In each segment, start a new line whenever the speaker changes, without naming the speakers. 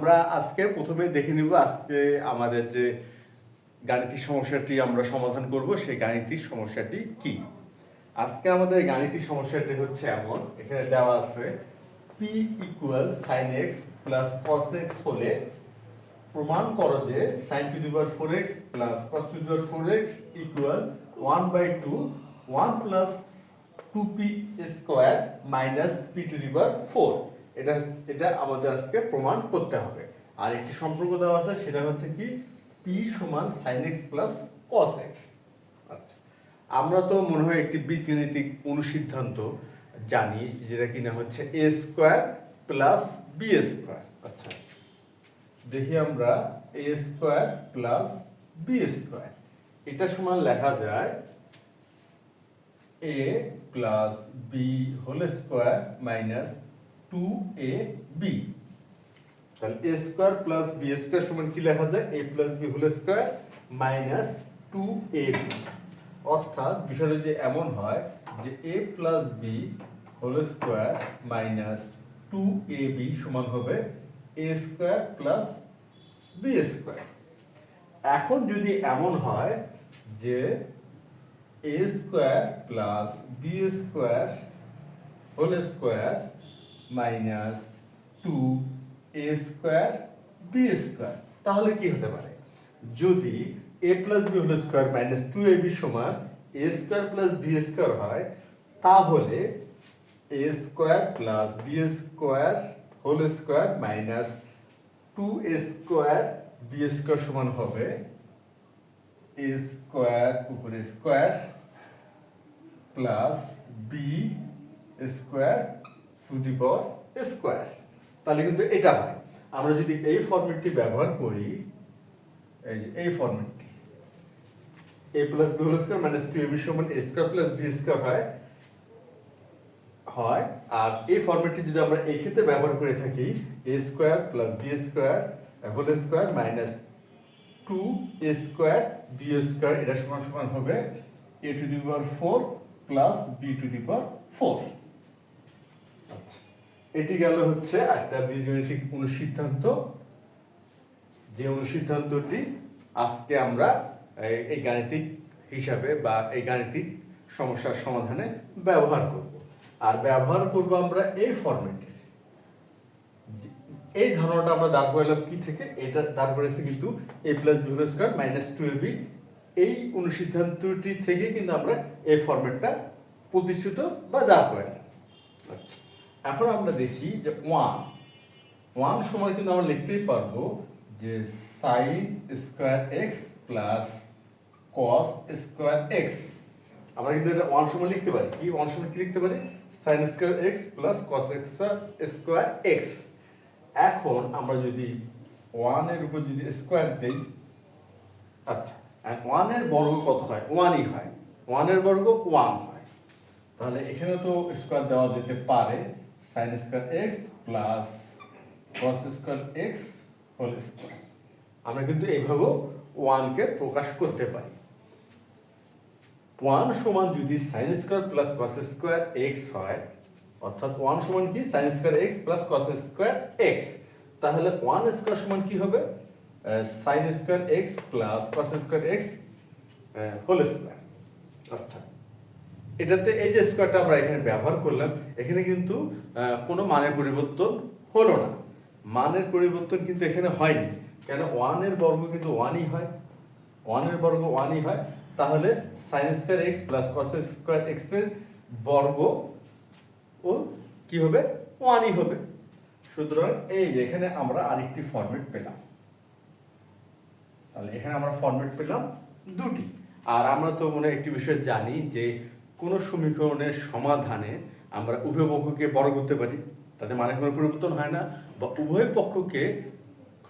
আমরা আজকে প্রথমে দেখে নিব আজকে আমাদের যে গাণিতিক সমস্যাটি আমরা সমাধান করব, সেই গাণিতিক সমস্যাটি কি? আজকে আমাদের গাণিতিক সমস্যাটি হচ্ছে এমন, এখানে দেওয়া আছে P equal sine X plus cos X হলে প্রমাণ করো যে sine to the power four X plus cos to the power four X equal one by two one plus two P square minus P to the power four এটা এটা আমাদের আজকে প্রমাণ করতে হবে। আর একটি সম্পর্ক দেওয়া আছে, সেটা হচ্ছে কি? পি সমান sine X plus cos X আচ্ছা। আমরা তো মনে হয় একটি বীজগণিতিক অনুসিদ্ধান্ত জানি, যেটা কিনা হচ্ছে A square plus B square আচ্ছা। দেখি আমরা A square plus B square এটা সমান লেখা যায় A plus B whole square minus two A B তাহলে A square plus B square সমান কি লেখা যায়? A plus B whole square minus two A B অর্থাৎ বিষয়টা যদি এমন হয় যে A plus B whole square minus two A B সমান হবে A square plus B square এখন যদি এমন হয় যে A square plus B square whole square minus two A square B square. তাহলে কি হতে পারে? যদি A plus B whole square minus two A B সমান A square plus B square হয়, তাহলে A square plus B square whole square minus two A square B square সমান হবে এ স্কোয়ার উপরে square plus B square to the power square তাহলে কিন্তু এটা হয়। আমরা যদি এই ফর্মেটটি ব্যবহার করি, এই যে এই ফর্মেটটি A plus B whole square minus two A B সমান A square plus B square হয় হয়। আর এই ফর্মেটটি যদি আমরা এই ক্ষেত্রে ব্যবহার করে থাকি A square plus B square whole square minus two A square B square এটা সমান সমান হবে A to the power four plus B to the power four এটি গেল হচ্ছে একটা বীজগণিতিক অনুসিদ্ধান্ত। যে অনুসিদ্ধান্তটি আজকে আমরা এই- গাণিতিক হিসাবে বা এই গাণিতিক সমস্যার সমাধানে ব্যবহার করব। আর ব্যবহার করব আমরা এই ফরম্যাটের এই ধারণাটা আমরা দাঁড় করালাম কি থেকে? এটা দাঁড় করেছে কিন্তু A plus B square minus two A B এই অনুসিদ্ধান্তটি থেকে কিন্তু আমরা এই ফরম্যাটটা প্রতিষ্ঠিত বা দাঁড় করালাম। আচ্ছা। এখন আমরা দেখি যে ওয়ান ওয়ান সময় কিন্তু আমরা লিখতেই পারব যে sine square X plus cos square X আমরা কিন্তু এটা ওয়ান সময় লিখতে পারি। কি ওয়ান সময় কি লিখতে পারি? Sine square X plus cos X square X এখন আমরা যদি ওয়ানের উপর যদি স্কোয়ার দেই আচ্ছা ওয়ানের বর্গ কত হয়? ওয়ানই হয়। ওয়ানের বর্গ ওয়ান হয়। তাহলে এখানে তো স্কোয়ার দেওয়া যেতে পারে। Sine square X plus cos square X whole square আমরা কিন্তু এইভাবেও ওয়ানকে প্রকাশ করতে পারি। ওয়ান সমান যদি sine square plus cos square X হয়, অর্থাৎ ওয়ান সমান কি? Sine square X plus cos square X তাহলে ওয়ান স্কোয়ার সমান কি হবে? Sine square X plus cos square X whole square আচ্ছা। এটাতে এই যে স্কোয়ারটা আমরা এখানে ব্যবহার করলাম, এখানে কিন্তু কোনো মানের পরিবর্তন হলো না। মানের পরিবর্তন কিন্তু এখানে হয়নি। কেন? ওয়ানের বর্গ কিন্তু ওয়ানই হয়। ওয়ানের বর্গ ওয়ানই হয়। তাহলে sine square X plus cos square এক্সের বর্গ ও কি হবে? ওয়ানই হবে। সুতরাং এই যে এখানে আমরা আরেকটি ফরম্যাট পেলাম। তাহলে এখানে আমরা ফরম্যাট পেলাম দুটি। আর আমরা তো মনে একটি বিষয় জানি যে কোনো সমীকরণের সমাধানে আমরা উভয় পক্ষকে বড় করতে পারি। তাতে মানে কোনো পরিবর্তন হয় না বা উভয় পক্ষকে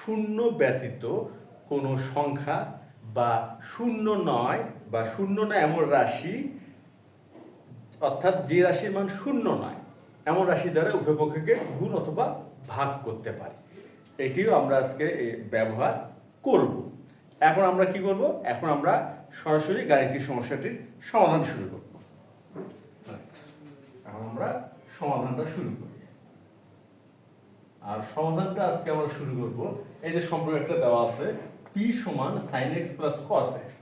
শূন্য ব্যতীত কোনো সংখ্যা বা শূন্য নয় বা শূন্য না এমন রাশি, অর্থাৎ যে রাশির মান শূন্য নয়, এমন রাশি দ্বারা উভয় পক্ষকে গুণ অথবা ভাগ করতে পারি। এটিও আমরা আজকে ব্যবহার করব। এখন আমরা কি করব? এখন আমরা সরাসরি গাণিতিক সমস্যাটির সমাধান শুরু করব। এখন আমরা সমাধানটা শুরু করি। আর সমাধানটা আজকে আমরা শুরু করব। এই যে সম্পর্ক একটা দেওয়া আছে পি সমান sine X plus cos X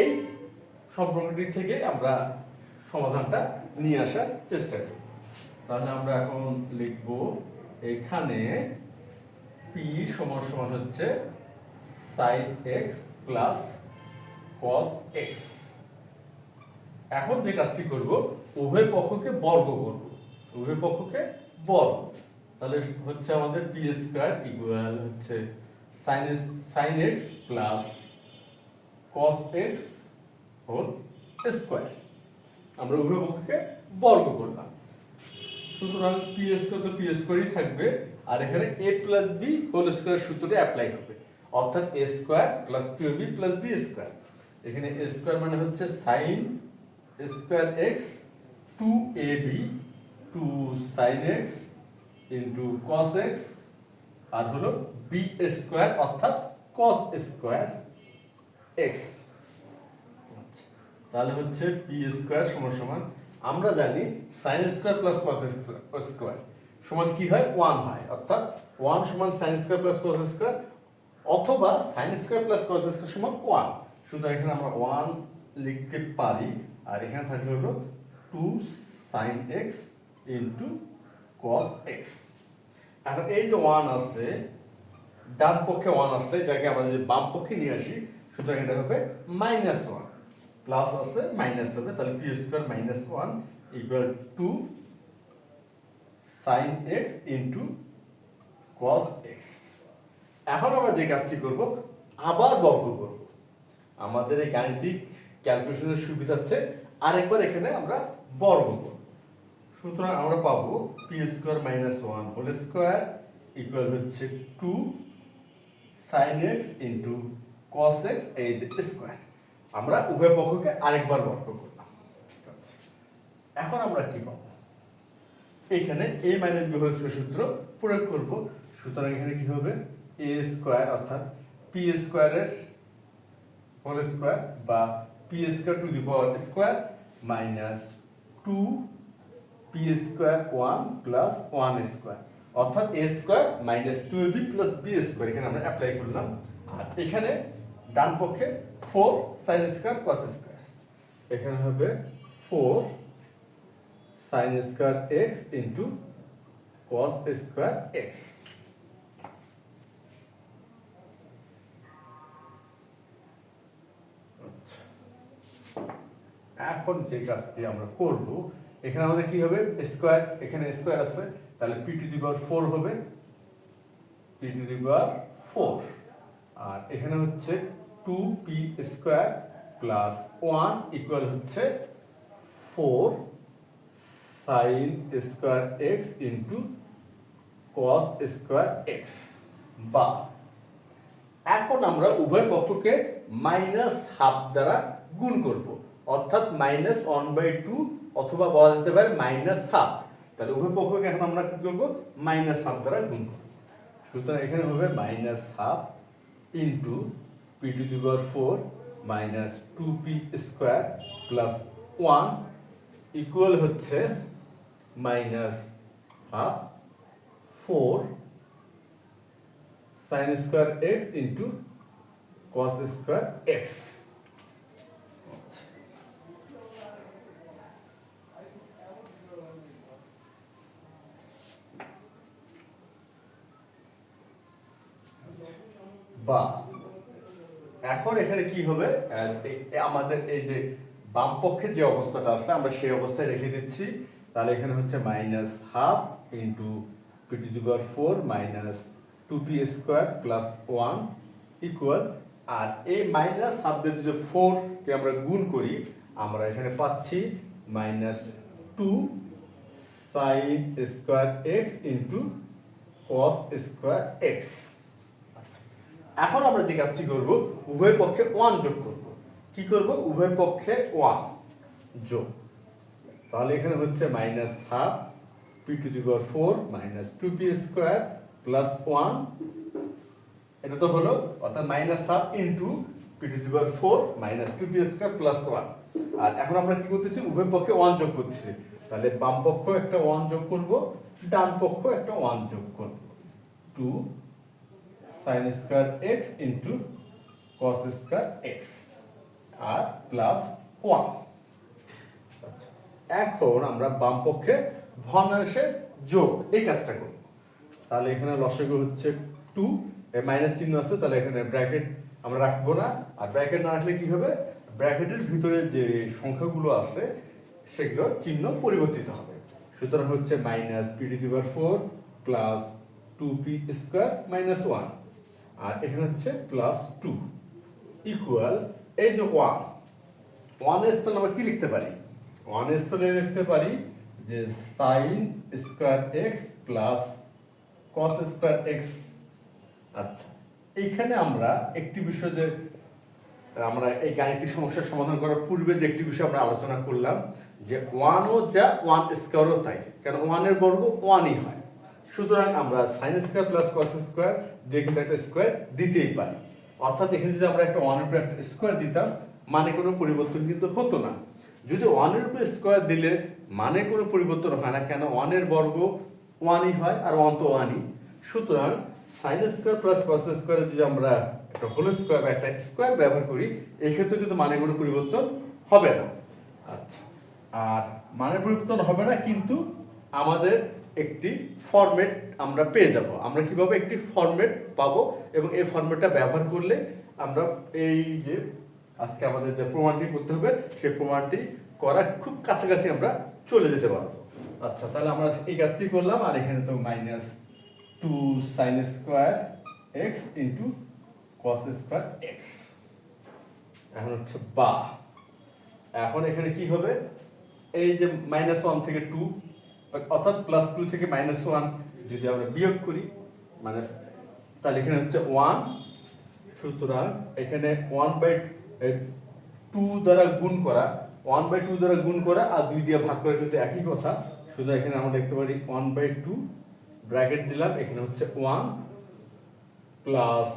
এই সম্পর্কটি থেকে আমরা সমাধানটা নিয়ে আসার চেষ্টা করি। তাহলে আমরা এখন লিখব, এখানে পি সমান সমান হচ্ছে sine X plus cos X এখন যে কাজটি করব, উভয় পক্ষকে বর্গ করব। উভয় পক্ষকে বর্গ। তাহলে হচ্ছে আমাদের পি স্কোয়ার ইকুয়াল হচ্ছে sine sine X plus cos X whole square আমরা উভয় পক্ষকে বর্গ করলাম। সুতরাং পি স্কোয়ার তো পি স্কোয়ারই থাকবে, আর এখানে A plus B whole square সূত্রটা অ্যাপ্লাই হবে। অর্থাৎ A square plus two B plus B square এখানে এ স্কোয়ার মানে হচ্ছে sine square X two A B two sine X into cos X আর হলো বি স্কোয়ার অর্থাৎ কস স্কোয়ার এক্স তাহলে হচ্ছে পি স্কোয়ার সমান সমান আমরা জানি sine square plus cos square সমান কি হয়? ওয়ান হয়। অর্থাৎ ওয়ান সমান sine square plus cos square অথবা sine square plus cos square সমান ওয়ান সুতরাং এখানে আমরা ওয়ান লিখতে পারি আর এখানে থাকলে হলো two sine X into cos X এখন এই যে ওয়ান আছে, ডান পক্ষে ওয়ান আছে, এটাকে আমরা যদি বাম পক্ষে নিয়ে আসি, সুতরাং এটা হবে মাইনাস ওয়ান প্লাস আছে মাইনাস হবে, তাহলে P square minus one equal two sine X into cos X এখন আমরা যে কাজটি করব, আবার বর্গ করব। আমাদের এই গাণিতিক ক্যালকুলেশনের সুবিধার্থে আরেকবার এখানে আমরা বর্গ করব। সুতরাং আমরা পাবো P square minus one whole square equal হচ্ছে two sine X into cos X এই যে স্কোয়ার আমরা উভয় পক্ষকে আরেকবার বর্গ করলাম। এখন আমরা কি পাবো? এখানে A minus B whole square সূত্র প্রয়োগ করব। সুতরাং এখানে কি হবে? এ স্কোয়ার অর্থাৎ পি স্কোয়ারের হোল স্কোয়ার বা P square to the power square minus two P square one plus one square অর্থাৎ A square minus two B plus B square এখানে আমরা অ্যাপ্লাই করলাম আর এখানে ডান পক্ষে four sine square cos square এখানে হবে four sine square X into cos square X এখন যে কাজটি আমরা করব, এখানে আমাদের কি হবে? স্কোয়ার, এখানে স্কোয়ার আছে, তাহলে P to the power four হবে। P to the power four আর এখানে হচ্ছে two P square plus one equal হচ্ছে four sine square X into cos square X বা এখন আমরা উভয় পক্ষকে মাইনাস হাফ দ্বারা গুণ করব। অর্থাৎ মাইনাস ওয়ান বাই টু অথবা বলা যেতে পারে মাইনাস হাফ তাহলে উভয় পক্ষকে এখন আমরা কি করব? মাইনাস হাফ দ্বারা গুণ করব। সুতরাং এখানে হবে minus half into P to the power four minus two P square plus one equal হচ্ছে minus half four sine square X into cos square X বা। এখন এখানে কি হবে? আমাদের এই যে বাম পক্ষে যে অবস্থাটা আছে, আমরা সেই অবস্থায় রেখে দিচ্ছি। তাহলে এখানে হচ্ছে minus half into P to power four minus two P square plus one equal আর এই মাইনাস হাফ দিয়ে যদি ফোরকে আমরা গুণ করি, আমরা এখানে পাচ্ছি minus two sine square X into cos square X এখন আমরা যে কাজটি করব, উভয় পক্ষে ওয়ান যোগ করব। কি করব? উভয় পক্ষে ওয়ান যোগ। তাহলে এখানে হচ্ছে minus half P to the power four minus two P square plus one এটা তো হলো, অর্থাৎ minus half into P to the power four minus two P square plus one আর এখন আমরা কি করতেছি? উভয় পক্ষে ওয়ান যোগ করতেছি। তাহলে বাম পক্ষ একটা ওয়ান যোগ করব, ডান পক্ষ একটা ওয়ান যোগ করব। Two sine square X into cos square X আর প্লাস ওয়ান এখন আমরা বাম পক্ষে ভগ্নাংশের যোগ এই কাজটা করব। তাহলে এখানে লসগু হচ্ছে টু মাইনাস চিহ্ন আছে, তাহলে এখানে ব্র্যাকেট আমরা রাখব না। আর ব্র্যাকেট না রাখলে কি হবে? ব্র্যাকেটের ভিতরে যে সংখ্যাগুলো আছে, সেগুলো চিহ্ন পরিবর্তিত হবে। সুতরাং হচ্ছে minus P to the power four plus two P square minus one আর এখানে হচ্ছে প্লাস টু ইকুয়াল এই যে ওয়ান ওয়ানের স্থানে আমরা কি লিখতে পারি? ওয়ানের স্থানে লিখতে পারি যে sine square X plus cos square X আচ্ছা এইখানে আমরা একটি বিষয় যে আমরা এই গাণিতিক সমস্যার সমাধান করার পূর্বে যে একটি বিষয় আমরা আলোচনা করলাম, যে ওয়ানও যা ওয়ান স্কোয়ারও তাই কারণ ওয়ানের বর্গ ওয়ানই হয়। সুতরাং আমরা sine square plus cos square দিয়ে একটা স্কোয়ার দিতেই পারি। অর্থাৎ এখানে যদি আমরা একটা ওয়ানের উপরে একটা স্কোয়ার দিতাম মানে কোনো পরিবর্তন কিন্তু হতো না। যদি ওয়ানের উপরে স্কোয়ার দিলে মানে কোনো পরিবর্তন হয় না কেন? ওয়ানের বর্গ ওয়ানই হয় আর ওয়ান তো ওয়ানই সুতরাং sine square plus cos square যদি আমরা একটা হোল স্কোয়ার বা একটা স্কোয়ার ব্যবহার করি, এক্ষেত্রে কিন্তু মানে কোনো পরিবর্তন হবে না। আচ্ছা আর মানে পরিবর্তন হবে না, কিন্তু আমাদের একটি ফরম্যাট আমরা পেয়ে যাব। আমরা কীভাবে একটি ফরম্যাট পাবো এবং এই ফরম্যাটটা ব্যবহার করলে আমরা এই যে আজকে আমাদের যে প্রমাণটি করতে হবে, সেই প্রমাণটি করার খুব কাছাকাছি আমরা চলে যেতে পারব। আচ্ছা তাহলে আমরা এই কাজটি করলাম, আর এখানে তো minus two sine square X into cos square X এখন হচ্ছে বা। এখন এখানে কি হবে? এই যে মাইনাস ওয়ান থেকে টু অর্থাৎ প্লাস টু থেকে মাইনাস ওয়ান যদি আমরা বিয়োগ করি মানে তাহলে এখানে হচ্ছে ওয়ান সুতরাং এখানে ওয়ান বাই টু দ্বারা গুণ করা ওয়ান বাই টু দ্বারা গুণ করা আর দুই দিয়ে ভাগ করা কিন্তু একই কথা। শুধু এখানে আমরা দেখতে পারি ওয়ান বাই টু ব্র্যাকেট দিলাম, এখানে হচ্ছে one plus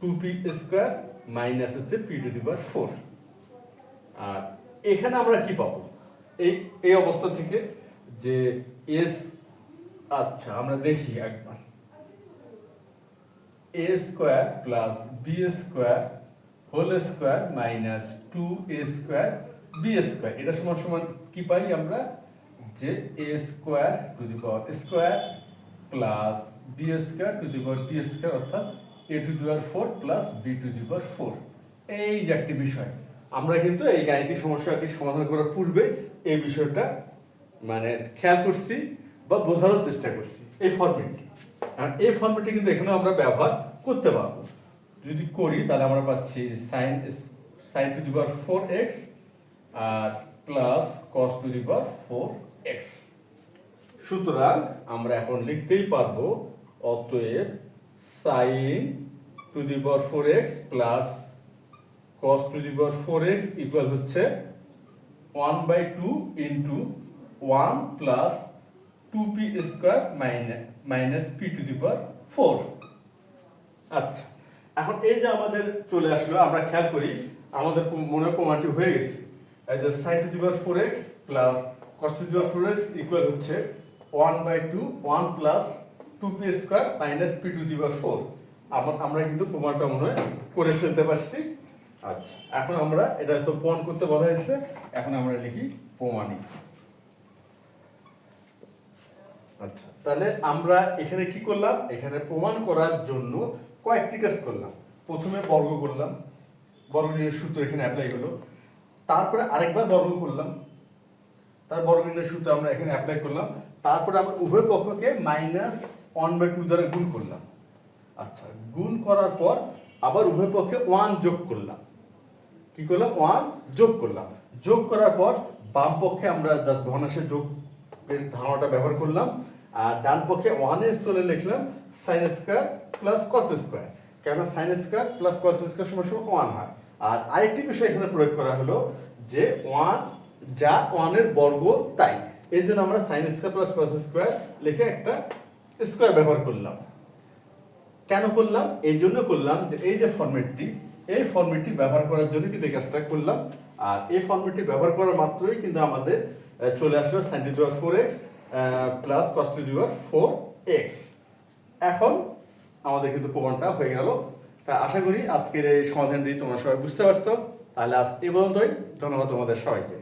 two P square minus হচ্ছে P to the power four আর এখানে আমরা কি পাবো? এই এই অবস্থা থেকে যে এস আচ্ছা আমরা দেখি একবার। A square plus B square whole square minus two A square B square. এটা সমান সমান কি পাই আমরা? যে A square to the power square plus B square to the power B square, অর্থাৎ A to the power four plus B to the power four. এই যে একটি বিষয়। আমরা কিন্তু এই গাণিতিক সমস্যাটি সমাধান করার পূর্বে এই বিষয়টা মানে খেয়াল করছি বা বোঝানোর চেষ্টা করছি এই ফর্মেটটি আর এই ফর্মেটটি কিন্তু এখানে আমরা ব্যবহার করতে পারব। যদি করি তাহলে আমরা পাচ্ছি sine sine to the power four X R plus cos to the power four X সুতরাং আমরা এখন লিখতেই পারব অতএব sine to the power four X plus cos to the power four X equal হচ্ছে one by two into one plus two P square minus minus P to the power four আচ্ছা এখন এই যে আমাদের চলে আসলো আমরা খেয়াল করি আমাদের মনে প্রমাণটি হয়ে গেছে। এই যে sine to the power four X plus cos to the power four X equal হচ্ছে one by two one plus two P square minus P to the power four আমরা কিন্তু প্রমাণটা মনে হয় করে ফেলতে পারছি। আচ্ছা। এখন আমরা এটা তো প্রমাণ করতে বলা হয়েছে। এখন আমরা লিখি প্রমাণিত। আচ্ছা। তাহলে আমরা এখানে কি করলাম? এখানে প্রমাণ করার জন্য কয়েকটি কাজ করলাম। প্রথমে বর্গ করলাম। বর্গ নির্ণয়ের সূত্র এখানে অ্যাপ্লাই হলো। তারপরে আরেকবার বর্গ করলাম। তার বর্গ নির্ণয়ের সূত্র আমরা এখানে অ্যাপ্লাই করলাম। তারপরে আমরা উভয় পক্ষকে মাইনাস ওয়ান বাই টু দ্বারা গুণ করলাম। আচ্ছা গুণ করার পর আবার উভয় পক্ষে ওয়ান যোগ করলাম। কি করলাম? ওয়ান যোগ করলাম। যোগ করার পর বাম পক্ষে আমরা জাস্ট ভগ্নাংশের যোগের ধারণাটা ব্যবহার করলাম। আর ডান পক্ষে ওয়ানের স্থলে লিখলাম sine square plus cos square কেন sine square plus cos square সমান সমান ওয়ান হয়। আর আরেকটি বিষয় এখানে প্রয়োগ করা হলো যে ওয়ান যা ওয়ানের বর্গ তাই। এই জন্য আমরা sine square plus cos square লিখে একটা স্কোয়ার ব্যবহার করলাম। কেন করলাম? এই জন্য করলাম যে এই যে ফর্মেটটি এই ফর্মেটটি ব্যবহার করার জন্য কিন্তু কাজটা করলাম। আর এই ফর্মেটটি ব্যবহার করার মাত্রই কিন্তু আমাদের চলে আসলো sine to the power four X plus cos to the power four X এখন আমাদের কিন্তু প্রমাণটা হয়ে গেল। তা আশা করি আজকের এই সমাধানটি তোমরা সবাই বুঝতে পারছ। তাহলে আজ এ পর্যন্তই। ধন্যবাদ তোমাদের সবাইকে।